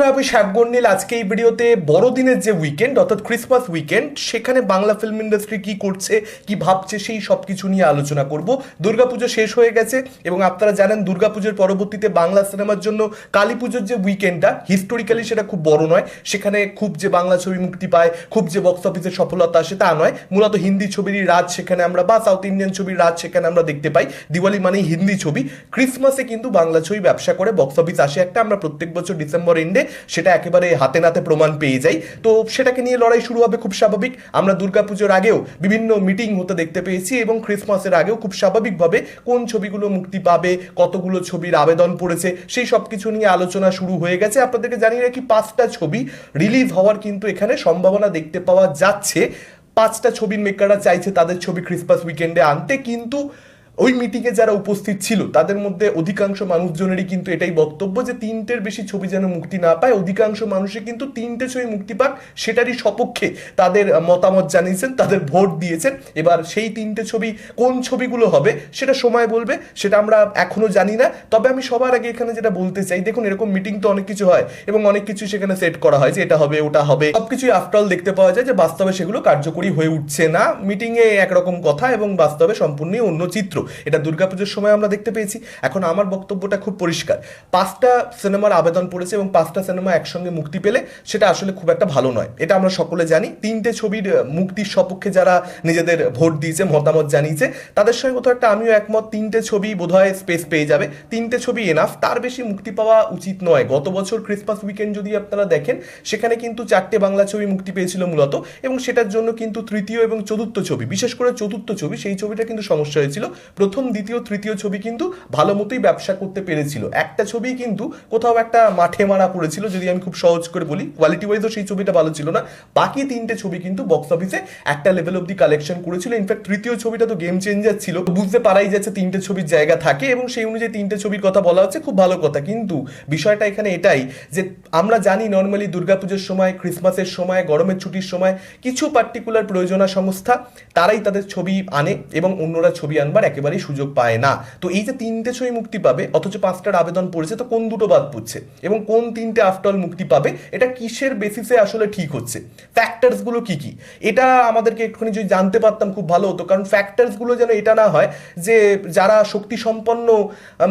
বন্ধুরা, আমি শ্যাবগন্ডিল আজকে এই ভিডিওতে বড়দিনের যে উইকেন্ড অর্থাৎ ক্রিসমাস উইকেন্ড সেখানে বাংলা ফিল্ম ইন্ডাস্ট্রি কি করছে, কি ভাবছে, সেই সব কিছু নিয়ে আলোচনা করব। দুর্গাপুজো শেষ হয়ে গেছে এবং আপনারা জানেন, দুর্গাপুজোর পরবর্তীতে বাংলা সিনেমার জন্য কালী পুজোর যে উইকেন্ডটা হিস্টোরিক্যালি সেটা খুব বড় নয়। সেখানে খুব যে বাংলা ছবি মুক্তি পায়, খুব যে বক্স অফিসের সফলতা আসে, তা নয়। মূলত হিন্দি ছবিরই রাজ সেখানে আমরা, বা সাউথ ইন্ডিয়ান ছবির রাজ সেখানে আমরা দেখতে পাই। দিওয়ালি মানেই হিন্দি ছবি। ক্রিসমাসে কিন্তু বাংলা ছবি ব্যবসা করে বক্স অফিস আসে একটা। আমরা প্রত্যেক বছর ডিসেম্বর এন্ডে সেটা একেবারে হাতে নাতে প্রমাণ পেয়ে যাই। তো সেটাকে নিয়ে লড়াই শুরু হবে খুব স্বাভাবিক। আমরা দুর্গাপুজোর আগেও বিভিন্ন মিটিং হতে দেখতে পেয়েছি এবং ক্রিসমাসের আগেও খুব স্বাভাবিকভাবে কোন ছবিগুলো মুক্তি পাবে, কতগুলো ছবির আবেদন পড়েছে, সেই সব কিছু নিয়ে আলোচনা শুরু হয়ে গেছে। আপনাদেরকে জানিয়ে রাখি, পাঁচটা ছবি রিলিজ হওয়ার কিন্তু এখানে সম্ভাবনা দেখতে পাওয়া যাচ্ছে। পাঁচটা ছবির মেকাররা চাইছে তাদের ছবি ক্রিসমাস উইকেন্ডে আনতে। কিন্তু ওই মিটিংয়ে যারা উপস্থিত ছিল, তাদের মধ্যে অধিকাংশ মানুষজনেরই কিন্তু এটাই বক্তব্য যে তিনটের বেশি ছবি যেন মুক্তি না পায়, অধিকাংশ মানুষই কিন্তু তিনটে ছবি মুক্তি পাক সেটারই সপক্ষে তাদের মতামত জানিয়েছেন, তাদের ভোট দিয়েছেন। এবার সেই তিনটে ছবি কোন ছবিগুলো হবে, সেটা সময় বলবে, সেটা আমরা এখনও জানি না। তবে আমি সবার আগে এখানে যেটা বলতে চাই, দেখুন, এরকম মিটিং তো অনেক কিছু হয় এবং অনেক কিছু সেখানে সেট করা হয় যে এটা হবে, ওটা হবে। সবকিছুই আফটার দেখতে পাওয়া যায় যে বাস্তবে সেগুলো কার্যকরী হয়ে উঠছে না। মিটিংয়ে একরকম কথা এবং বাস্তবে সম্পূর্ণই অন্য চিত্র। এটা দুর্গাপুজোর সময় আমরা দেখতে পেয়েছি। এখন আমার বক্তব্যটা খুব পরিষ্কার। পাঁচটা সিনেমার আবেদন পড়েছে এবং পাঁচটা সিনেমা একসঙ্গে মুক্তি পেলে সেটা আসলে খুব একটা ভালো নয়। এটা আমরা সকলে জানি। তিনটে ছবির মুক্তির সপক্ষে যারা নিজেদের ভোট দিয়েছে, মতামত জানিয়েছে, তাদের সঙ্গে কোথাও একটা আমিও একমত, তিনটে ছবি বোধহয় স্পেস পেয়ে যাবে। তিনটে ছবি এনাফ তার বেশি মুক্তি পাওয়া উচিত নয়। গত বছর ক্রিসমাস উইকেন্ড যদি আপনারা দেখেন, সেখানে কিন্তু চারটে বাংলা ছবি মুক্তি পেয়েছিল মূলত এবং সেটার জন্য কিন্তু তৃতীয় এবং চতুর্থ ছবি, বিশেষ করে চতুর্থ ছবি, সেই ছবিটা কিন্তু সমস্যা হয়েছিল। প্রথম, দ্বিতীয়, তৃতীয় ছবি কিন্তু ভালো মতোই ব্যবসা করতে পেরেছিল। একটা ছবি কিন্তু কোথাও একটা মাঠে মারা পড়েছিল, যদি আমি খুব সহজ করে বলি। কোয়ালিটি ওয়াইজও সেই ছবিটা ভালো ছিল না। বাকি তিনটে ছবি কিন্তু বক্স অফিসে একটা লেভেল অব্দি কালেকশন করেছিল। ইনফ্যাক্ট তৃতীয় ছবিটা তো গেম চেঞ্জার ছিল। বুঝতে পারাই যাচ্ছে তিনটে ছবির জায়গা থাকে এবং সেই অনুযায়ী তিনটে ছবির কথা বলা হচ্ছে, খুব ভালো কথা। কিন্তু বিষয়টা এখানে এটাই যে আমরা জানি নর্মালি দুর্গাপুজোর সময় ক্রিসমাসের সময়, গরমের ছুটির সময় কিছু পার্টিকুলার প্রয়োজনা সংস্থা, তারাই তাদের ছবি আনে এবং অন্যরা ছবি আনবার একেবারেই সুযোগ পায় না। তো এই যে তিনটে ছবি মুক্তি পাবে, অথচ পাঁচটার আবেদন পড়েছে, তো কোন দুটো বাদ পড়ছে? এবং কোন তিনটে আফটার মুক্তি পাবে, এটা কিসের বেসিসে আসলে ঠিক হচ্ছে? ফ্যাক্টরসগুলো কি কি? এটা আমাদেরকে একটুখানি যদি জানতে পারতাম খুব ভালো হতো, কারণ ফ্যাক্টরসগুলো যেন এটা না হয় যে যারা শক্তি সম্পন্ন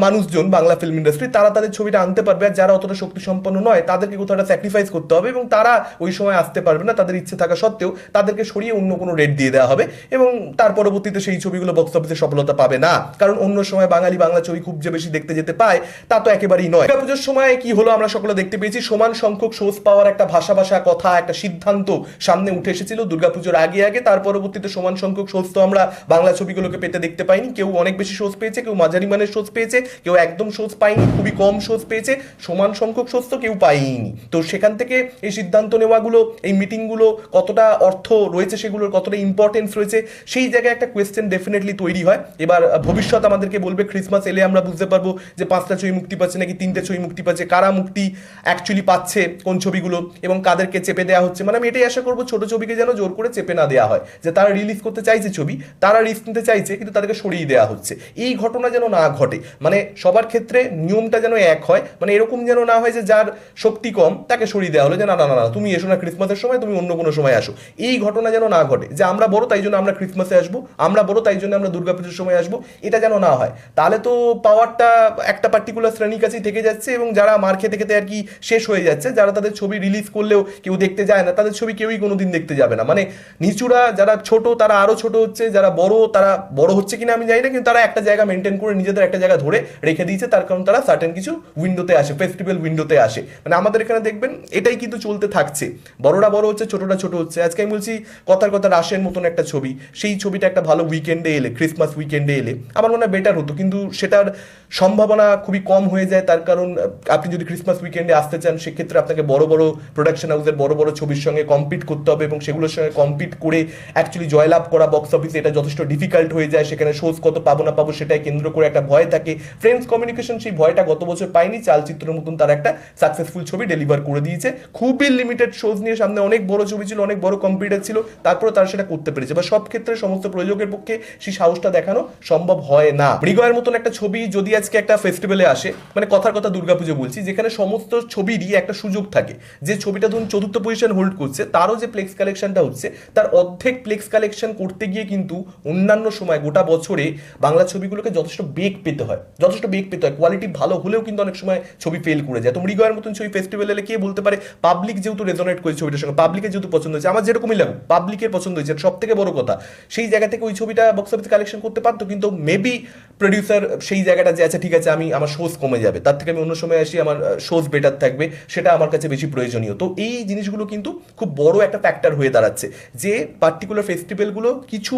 মানুষজন বাংলা ফিল্ম ইন্ডাস্ট্রি তারা তাদের ছবিটা আনতে পারবে, আর যারা অতটা শক্তি সম্পন্ন নয়, তাদেরকে কোথাও একটা স্যাক্রিফাইস করতে হবে এবং তারা ওই সময় আসতে পারবে না, তাদের ইচ্ছে থাকা সত্ত্বেও তাদেরকে সরিয়ে অন্য কোনো রেট দিয়ে দেওয়া হবে এবং তার পরবর্তীতে সেই ছবিগুলো বক্স অফিসে সফলতা পাবে না। কারণ অন্য সময় বাঙালি বাংলা ছবি খুব যে বেশি দেখতে যেতে পায়, তা তো একেবারেই নয়। দুর্গাপুজোর সময় কি হলো আমরা সকলে দেখতে পেয়েছি, সমান সংখ্যক শোজ পাওয়ার একটা ভাষা ভাষা কথা, একটা সিদ্ধান্ত সামনে উঠে এসেছিল দুর্গাপুজোর আগে আগে। তার পরবর্তীতে সমান সংখ্যক শোজ তো আমরা বাংলা ছবিগুলোকে পেতে দেখতে পাইনি। কেউ অনেক বেশি শোজ পেয়েছে, কেউ মাঝারি মানের শোজ পেয়েছে, কেউ একদম শোজ পায়নি, খুবই কম শোজ পেয়েছে। সমান সংখ্যক শোজ তো কেউ পায়নি তো সেখান থেকে এই সিদ্ধান্ত নেওয়াগুলো, এই মিটিংগুলো কতটা অর্থ রয়েছে, সেগুলোর কতটা ইম্পর্টেন্স রয়েছে, সেই জায়গায় একটা কোয়েশ্চেন ডেফিনেটলি তৈরি হয়। এবার ভবিষ্যৎ আমাদেরকে বলবে ক্রিসমাস এলে আমরা বুঝতে পারব যে পাঁচটা ছবি মুক্তি পাচ্ছে নাকি তিনটে ছবি মুক্তি পাচ্ছে, কারা মুক্তি অ্যাকচুয়ালি পাচ্ছে, কোন ছবিগুলো এবং কাদেরকে চেপে দেওয়া হচ্ছে? মানে আমি এটাই আশা করব, ছোট ছবিকে যেন জোর করে চেপে না দেওয়া হয়, যে তারা রিলিজ করতে চাইছে ছবি, তারা রিস্ক নিতে চাইছে, কিন্তু তাদেরকে সরিয়ে দেওয়া হচ্ছে। এই ঘটনা যেন না ঘটে মানে সবার ক্ষেত্রে নিয়মটা যেন এক হয় মানে এরকম যেন না হয় যে যার শক্তি কম, তাকে সরিয়ে দেওয়া হলো, যে না না না তুমি এসো না ক্রিসমাসের সময়, তুমি অন্য কোনো সময় আসো। এই ঘটনা যেন না ঘটে, যে আমরা বড় তাই জন্য আমরা ক্রিসমাসে আসব, আমরা বড় তাই জন্য আমরা দুর্গাপুজোর সময় আসব, এটা যেন না হয়। তাহলে তো পাওয়ারটা একটা পার্টিকুলার শ্রেণির কাছেই থেকে যাচ্ছে এবং যারা মার খেতে খেতে আর কি শেষ হয়ে যাচ্ছে, যারা তাদের ছবি রিলিজ করলেও কেউ দেখতে যায় না, তাদের ছবি কেউই কোনোদিন দেখতে যাবে না। মানে নিচুরা যারা ছোট, তারা আরও ছোট হচ্ছে, যারা বড়, তারা বড় হচ্ছে কিনা আমি জানি না, কিন্তু তারা একটা জায়গা মেনটেন করে নিজেদের একটা জায়গা ধরে রেখে দিয়েছে, তার কারণ তারা সার্টেন কিছু উইন্ডোতে আসে ফেস্টিভ্যাল উইন্ডোতে আসে। মানে আমাদের এখানে দেখবেন, এটাই কিন্তু চলতে থাকছে। বড়রা বড় হচ্ছে, ছোটরা ছোট হচ্ছে। আজকে আমি বলছি কথার কথা রাশের মতন একটা ছবি। সেই ছবিটা একটা ভালো উইকেন্ডে এলে ক্রিসমাস উইকেন্ডে এলে। আমার মনে হয় বেটার হতো। কিন্তু সেটার সম্ভাবনা খুবই কম হয়ে যায়। তার কারণ, আপনি যদি ক্রিসমাস উইকেন্ডে আসতে চান, সেক্ষেত্রে আপনাকে বড় বড় প্রোডাকশন হাউসের বড় বড় ছবির সঙ্গে কম্পিট করতে হবে এবং সেগুলোর সঙ্গে কম্পিট করে অ্যাকচুয়ালি জয়লাভ করা বক্স অফিসে এটা যথেষ্ট ডিফিকাল্ট হয়ে যায়। সেখানে শোজ কত পাবো, না পাবো সেটাই কেন্দ্র করে একটা ভয় থাকে। ফ্রেন্ডস কমিউনিকেশন সেই ভয়টা গত বছর পায়নি চালচিত্রের মতন তার একটা সাকসেসফুল ছবি ডেলিভার করে দিয়েছে। খুবই লিমিটেড শোজ নিয়ে সামনে অনেক বড় ছবি ছিল, অনেক বড় কম্পিউটার ছিল। তারপরে তারা সেটা করতে পেরেছে। বা সব ক্ষেত্রে সমস্ত প্রযোগের পক্ষে সেই সাহসটা দেখানো সম্ভব হয় না। মৃগয়ের মতন একটা ছবি যদি আজকে একটা ফেস্টিভ্যালে আসে মানে কথার কথা দুর্গাপুজো বলছি, যেখানে সমস্ত ছবিরই একটা সুযোগ থাকে। যে ছবিটা ধরুন চতুর্থ পজিশন হোল্ড করছে, তারও যে প্লেক্স কালেকশনটা হচ্ছে, তার অর্ধেক প্লেক্স কালেকশন করতে গিয়ে কিন্তু অন্যান্য সময় গোটা বছরে বাংলা ছবিগুলোকে যথেষ্ট বেগ পেতে হয়। যথেষ্ট বেগ পেতে হয়। কোয়ালিটি ভালো হলেও কিন্তু অনেক সময় ছবি ফেল করে যায়। তো মৃগয়ের মতন ছবি ফেস্টিভ্যাল এলে কে বলতে পারে পাবলিক যেহেতু রেজোনেট করে ছবিটার সঙ্গে পাবলিকের যেহেতু পছন্দ হয়েছে, আমার যেরকমই লাগুক পাবলিকের পছন্দ হয়েছে। সব থেকে বড় কথা, সেই জায়গা থেকে ওই ছবিটা বক্স অফিস কালেকশন করতে পারতো কিন্তু মেবি প্রডিউসার সেই জায়গাটা যে আছে ঠিক আছে, আমি, আমার শোজ কমে যাবে। তার থেকে আমি অন্য সময় আসি, আমার শোজ বেটার থাকবে, সেটা আমার কাছে বেশি প্রয়োজনীয়। তো এই জিনিসগুলো কিন্তু খুব বড় একটা ফ্যাক্টর হয়ে দাঁড়াচ্ছে যে পার্টিকুলার ফেস্টিভ্যালগুলো কিছু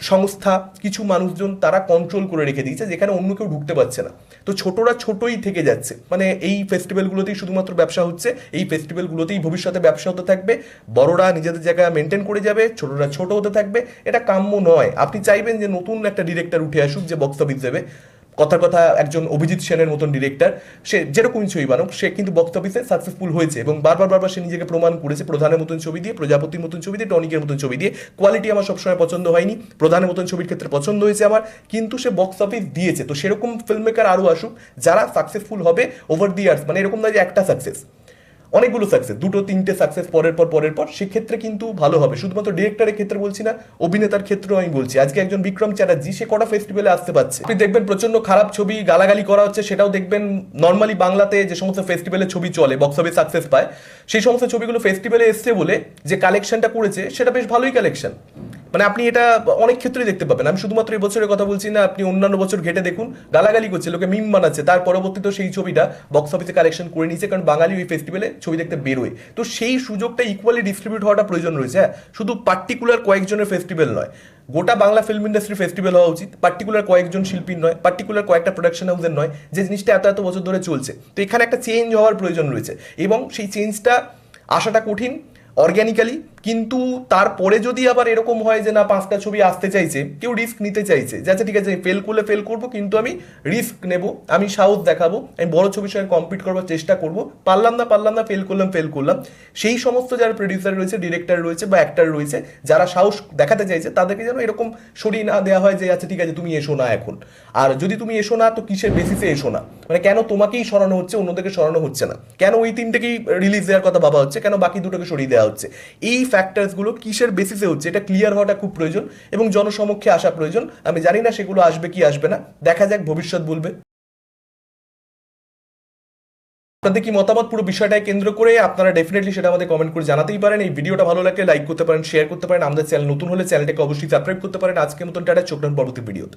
সংস্থা, কিছু মানুষজন তারা কন্ট্রোল করে রেখে দিয়েছে, যেখানে অন্য কেউ ঢুকতে পারছে না। তো ছোটরা ছোটই থেকে যাচ্ছে। মানে এই ফেস্টিভ্যালগুলোতেই শুধুমাত্র ব্যবসা হচ্ছে, এই ফেস্টিভ্যালগুলোতেই ভবিষ্যতে ব্যবসা হতে থাকবে। বড়রা নিজেদের জায়গায় মেনটেন করে যাবে, ছোটরা ছোট হতে থাকবে। এটা কাম্য নয়। আপনি চাইবেন যে নতুন একটা ডিরেক্টর উঠে আসুক যে বক্স অফিস দেবে। কথার কথা একজন অভিজিৎ সেনের মতন ডিরেক্টর সে যেরকম ছবি বানুক, সে কিন্তু বক্স অফিসে সাকসেসফুল হয়েছে এবং বারবার বারবার সে নিজেকে প্রমাণ করেছে প্রধানের মতন ছবি দিয়ে, প্রজাপতির মতন ছবি দিয়ে, টনিকের মতন ছবি দিয়ে। কোয়ালিটি আমার সবসময় পছন্দ হয়নি, প্রধানের মতন ছবির ক্ষেত্রে পছন্দ হয়েছে আমার, কিন্তু সে বক্স অফিস দিয়েছে। তো সেরকম ফিল্ম মেকার আরও আসুক, যারা সাকসেসফুল হবে ওভার দি ইয়ার্স মানে এরকম না যে একটা সাকসেস অনেকগুলো সাকসেস দুটো, তিনটে সাকসেস পরের পর পরের পর, সেক্ষেত্রে কিন্তু ভালো হবে। শুধুমাত্র ডিরেক্টরের ক্ষেত্রে বলছি না, অভিনেতার ক্ষেত্রেও আমি বলছি। আজকে একজন বিক্রম চ্যাটার্জি, সে কটা ফেস্টিভ্যালে আসতে পারছে। আপনি দেখবেন প্রচণ্ড খারাপ ছবি গালাগালি করা হচ্ছে, সেটাও দেখবেন নর্মালি বাংলাতে যে সমস্ত ফেস্টিভ্যালে ছবি চলে বক্স অফিস সাকসেস পায়, সেই সমস্ত ছবিগুলো ফেস্টিভ্যালে এসছে বলে যে কালেকশনটা করেছে, সেটা বেশ ভালোই কালেকশন মানে আপনি এটা অনেক ক্ষেত্রেই দেখতে পাবেন। আমি শুধুমাত্র এই বছরের কথা বলছি না, আপনি অন্যান্য বছর ঘেটে দেখুন, গালাগালি করছে, লোকে মিম বানাচ্ছে, তার পরবর্তীতে সেই ছবিটা বক্স অফিসে কালেকশন করে নিয়েছে, কারণ বাঙালি ওই ফেস্টিভ্যালে ছবি দেখতে বেরোয়। তো সেই সুযোগটা ইকুয়ালি ডিস্ট্রিবিউট হওয়াটা প্রয়োজন রয়েছে হ্যাঁ? শুধু পার্টিকুলার কয়েকজনের ফেস্টিভ্যাল নয়, গোটা বাংলা ফিল্ম ইন্ডাস্ট্রি ফেস্টিভ্যাল হওয়া উচিত পার্টিকুলার কয়েকজন শিল্পীর নয় পার্টিকুলার কয়েকটা প্রোডাকশন হাউসের নয়, যে জিনিসটা এত এত বছর ধরে চলছে। তো এখানে একটা চেঞ্জ হওয়ার প্রয়োজন রয়েছে এবং সেই চেঞ্জটা আসাটা কঠিন অর্গ্যানিক্যালি কিন্তু তারপরে যদি আবার এরকম হয় যে না, পাঁচটা ছবি আসতে চাইছে, কেউ রিস্ক নিতে চাইছে, যে আচ্ছা ঠিক আছে ফেল করলে ফেল করব, কিন্তু আমি রিস্ক নেব, আমি সাহস দেখাবো, আমি বড় ছবির সঙ্গে কম্পিট করবার চেষ্টা করব, পারলাম না পারলাম না ফেল করলাম ফেল করলাম, সেই সমস্ত যারা প্রডিউসার রয়েছে ডিরেক্টর রয়েছে বা অ্যাক্টার রয়েছে, যারা সাহস দেখাতে চাইছে, তাদেরকে যেন এরকম সরিয়ে না দেওয়া হয় যে আচ্ছা ঠিক আছে, তুমি এসো না এখন। আর যদি তুমি এসো না, তো কিসের বেসিসে এসো না? মানে কেন তোমাকেই সরানো হচ্ছে, অন্যদেরকে সরানো হচ্ছে না? কেন ওই তিনটেকেই রিলিজ দেওয়ার কথা ভাবা হচ্ছে? কেন বাকি দুটোকে সরিয়ে দেওয়া হচ্ছে? এই ফ্যাক্টরসগুলো কিসের বেসিসে হচ্ছে? এটা ক্লিয়ার হওয়াটা খুব প্রয়োজন এবং জনসমক্ষে আসা প্রয়োজন। আমি জানি না সেগুলো আসবে কি আসবে না। দেখা যাক, ভবিষ্যৎ বলবে। আপনাদের কি মতামত? পুরো বিষয়টাকে কেন্দ্র করে আপনারা ডেফিনেটলি সেটা আমাদের কমেন্ট করে জানাতেই পারেন। এই ভিডিওটা ভালো লাগলে লাইক করতে পারেন শেয়ার করতে পারেন। আমাদের চ্যানেল নতুন হলে চ্যানেলটাকে অবশ্যই সাবস্ক্রাইব করতে পারেন। আজকের মতন টাটা, চোখ পরবর্তী ভিডিওতে